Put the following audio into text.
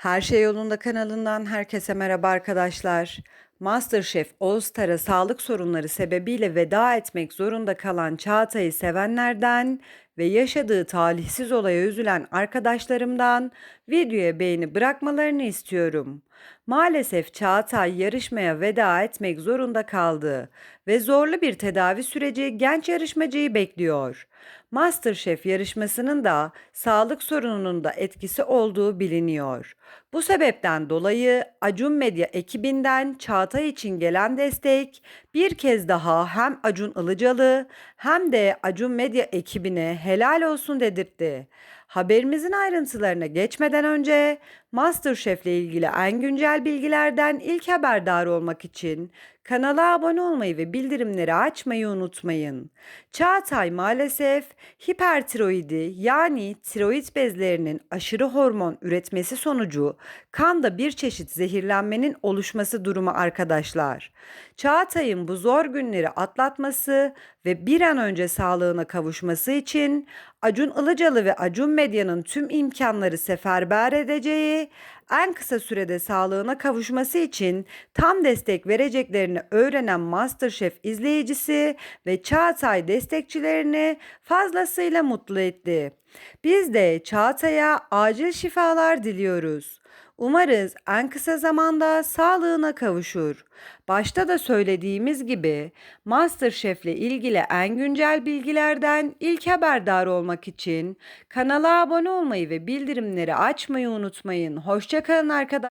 Her Şey Yolunda kanalından herkese merhaba arkadaşlar. MasterChef All Star'a sağlık sorunları sebebiyle veda etmek zorunda kalan Çağatay'ı sevenlerden ve yaşadığı talihsiz olaya üzülen arkadaşlarımdan videoya beğeni bırakmalarını istiyorum. Maalesef Çağatay yarışmaya veda etmek zorunda kaldı ve zorlu bir tedavi süreci genç yarışmacıyı bekliyor. MasterChef yarışmasının da sağlık sorununun da etkisi olduğu biliniyor. Bu sebepten dolayı Acun Medya ekibinden Çağatay için gelen destek bir kez daha hem Acun Ilıcalı hem de Acun Medya ekibine helal olsun dedirtti. Haberimizin ayrıntılarına geçmeden önce MasterChef ile ilgili en güncel bilgilerden ilk haberdar olmak için kanala abone olmayı ve bildirimleri açmayı unutmayın. Çağatay maalesef hipertiroidi yani tiroid bezlerinin aşırı hormon üretmesi sonucu kanda bir çeşit zehirlenmenin oluşması durumu arkadaşlar. Çağatay'ın bu zor günleri atlatması ve bir an önce sağlığına kavuşması için Acun Ilıcalı ve Acun Medya'nın tüm imkanları seferber edeceği, en kısa sürede sağlığına kavuşması için tam destek vereceklerini öğrenen MasterChef izleyicisi ve Çağatay destekçilerini fazlasıyla mutlu etti. Biz de Çağatay'a acil şifalar diliyoruz. Umarız en kısa zamanda sağlığına kavuşur. Başta da söylediğimiz gibi MasterChef ile ilgili en güncel bilgilerden ilk haberdar olmak için kanala abone olmayı ve bildirimleri açmayı unutmayın. Hoşçakalın arkadaşlar.